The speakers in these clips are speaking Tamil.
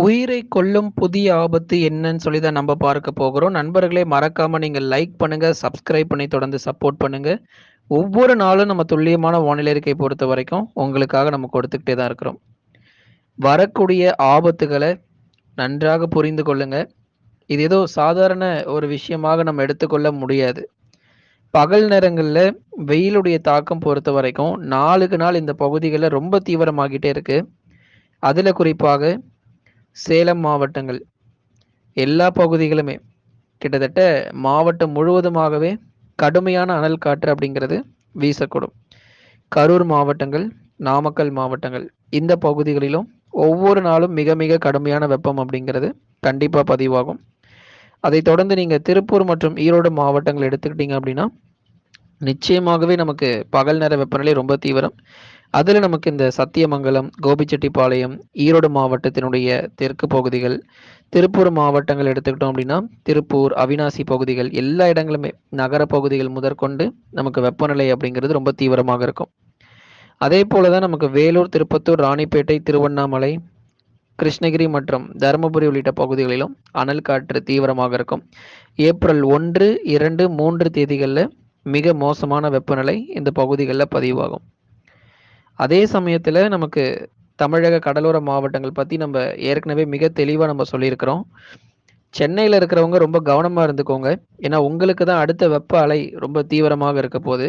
உயிரை கொல்லும் புதிய ஆபத்து என்னன்னு சொல்லி தான் நம்ம பார்க்க போகிறோம். நண்பர்களே மறக்காம நீங்க லைக் பண்ணுங்க, சப்ஸ்கிரைப் பண்ணி தொடர்ந்து சப்போர்ட் பண்ணுங்க. ஒவ்வொரு நாளும் நம்ம துல்லியமான வானிலை பொறுத்த வரைக்கும் உங்களுக்காக நம்ம கொடுத்துக்கிட்டே தான் இருக்கிறோம். வரக்கூடிய ஆபத்துகளை நன்றாக புரிந்து கொள்ளுங்க. இது ஏதோ சாதாரண ஒரு விஷயமாக நம்ம எடுத்துக்கொள்ள முடியாது. பகல் நேரங்களில் வெயிலுடைய தாக்கம் பொறுத்த வரைக்கும் நாளுக்கு நாள் இந்த பகுதிகளில் ரொம்ப தீவிரமாகிட்டே இருக்கு. அதில் குறிப்பாக சேலம் மாவட்டங்கள் எல்லா பகுதிகளுமே கிட்டத்தட்ட மாவட்டம் முழுவதுமாகவே கடுமையான அனல் காற்று அப்படிங்கிறது வீசக்கூடும். கரூர் மாவட்டங்கள், நாமக்கல் மாவட்டங்கள் இந்த பகுதிகளிலும் ஒவ்வொரு நாளும் மிக மிக கடுமையான வெப்பம் அப்படிங்கிறது கண்டிப்பாக பதிவாகும். அதைத் தொடர்ந்து நீங்கள் திருப்பூர் மற்றும் ஈரோடு மாவட்டங்கள் எடுத்துக்கிட்டீங்க அப்படின்னா, நிச்சயமாகவே நமக்கு பகல் நேர வெப்பநிலை ரொம்ப தீவிரம். அதில் நமக்கு இந்த சத்தியமங்கலம், கோபிச்செட்டிப்பாளையம், ஈரோடு மாவட்டத்தினுடைய தெற்கு பகுதிகள், திருப்பூர் மாவட்டங்கள் எடுத்துக்கிட்டோம் அப்படின்னா, திருப்பூர், அவிநாசி பகுதிகள் எல்லா இடங்களுமே நகர பகுதிகள் முதற்கொண்டு நமக்கு வெப்பநிலை அப்படிங்கிறது ரொம்ப தீவிரமாக இருக்கும். அதே போல தான் நமக்கு வேலூர், திருப்பத்தூர், ராணிப்பேட்டை, திருவண்ணாமலை, கிருஷ்ணகிரி மற்றும் தருமபுரி உள்ளிட்ட பகுதிகளிலும் அனல் காற்று தீவிரமாக இருக்கும். ஏப்ரல் ஒன்று இரண்டு மூன்று தேதிகளில் மிக மோசமான வெப்பநிலை இந்த பகுதிகளில் பதிவாகும். அதே சமயத்தில் நமக்கு தமிழக கடலோர மாவட்டங்கள் பற்றி நம்ம ஏற்கனவே மிக தெளிவாக நம்ம சொல்லியிருக்கிறோம். சென்னையில் இருக்கிறவங்க ரொம்ப கவனமாக இருந்துக்கோங்க. ஏன்னா உங்களுக்கு தான் அடுத்த வெப்ப அலை ரொம்ப தீவிரமாக இருக்க போது.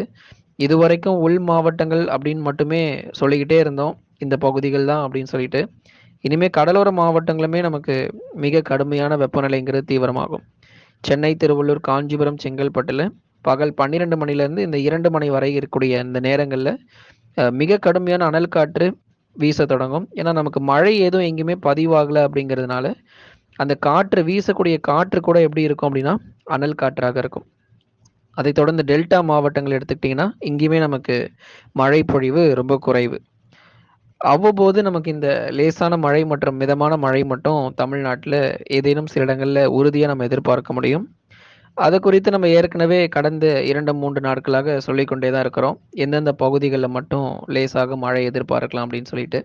இதுவரைக்கும் உள் மாவட்டங்கள் அப்படின்னு மட்டுமே சொல்லிக்கிட்டே இருந்தோம். இந்த பகுதிகள் தான் அப்படின்னு சொல்லிட்டு. இனிமேல் கடலோர மாவட்டங்களுமே நமக்கு மிக கடுமையான வெப்பநிலைங்கிறது தீவிரமாகும். சென்னை, திருவள்ளூர், காஞ்சிபுரம், செங்கல்பட்டில் பகல் 12 மணிலேருந்து இந்த இரண்டு மணி வரை இருக்கக்கூடிய இந்த நேரங்களில் மிக கடுமையான அனல் காற்று வீச தொடங்கும். ஏன்னா நமக்கு மழை எதுவும் எங்கேயுமே பதிவாகல அப்படிங்கிறதுனால, அந்த காற்று வீசக்கூடிய காற்று கூட எப்படி இருக்கும் அப்படின்னா, அனல் காற்றாக இருக்கும். அதை தொடர்ந்து டெல்டா மாவட்டங்கள் எடுத்துக்கிட்டிங்கன்னா இங்கேயுமே நமக்கு மழை பொழிவு ரொம்ப குறைவு. அவ்வப்போது நமக்கு இந்த லேசான மழை மற்றும் மிதமான மழை மட்டும் தமிழ்நாட்டில் ஏதேனும் சில இடங்களில் உறுதியாக நம்ம எதிர்பார்க்க முடியும். அது குறித்து நம்ம ஏற்கனவே கடந்த 2, 3 நாட்களாக சொல்லிக்கொண்டே தான் இருக்கிறோம். எந்தெந்த பகுதிகளில் மட்டும் லேசாக மழை எதிர்பார்க்கலாம் அப்படின்னு சொல்லிட்டு.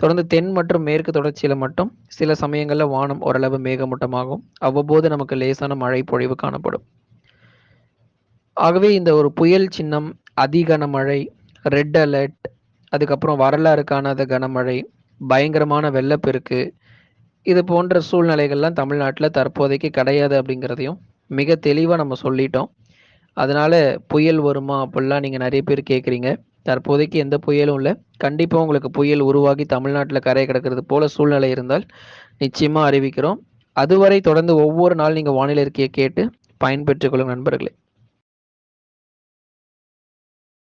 தொடர்ந்து தென் மற்றும் மேற்கு தொடர்ச்சியில் மட்டும் சில சமயங்களில் வானம் ஓரளவு மேகமூட்டமாகும். அவ்வப்போது நமக்கு லேசான மழை பொழிவு காணப்படும். ஆகவே இந்த ஒரு புயல் சின்னம், அதி கனமழை, ரெட் அலர்ட், அதுக்கப்புறம் வரலாறு காணாத கனமழை, பயங்கரமான வெள்ளப்பெருக்கு, இது போன்ற சூழ்நிலைகள்லாம் தமிழ்நாட்டில் தற்போதைக்கு கிடையாது அப்படிங்கிறதையும் மிக தெளிவாக நம்ம சொல்லிட்டோம். அதனால புயல் வருமா அப்படிலாம் நீங்கள் நிறைய பேர் கேட்குறீங்க. தற்போதைக்கு எந்த புயலும் இல்லை கண்டிப்பாக உங்களுக்கு புயல் உருவாகி தமிழ்நாட்டில் கரை கிடக்கிறது போல சூழ்நிலை இருந்தால் நிச்சயமாக அறிவிக்கிறோம். அதுவரை தொடர்ந்து ஒவ்வொரு நாள் நீங்கள் வானிலை இருக்கையை கேட்டு பயன்பெற்றுக்கொள்ளும் நண்பர்களே.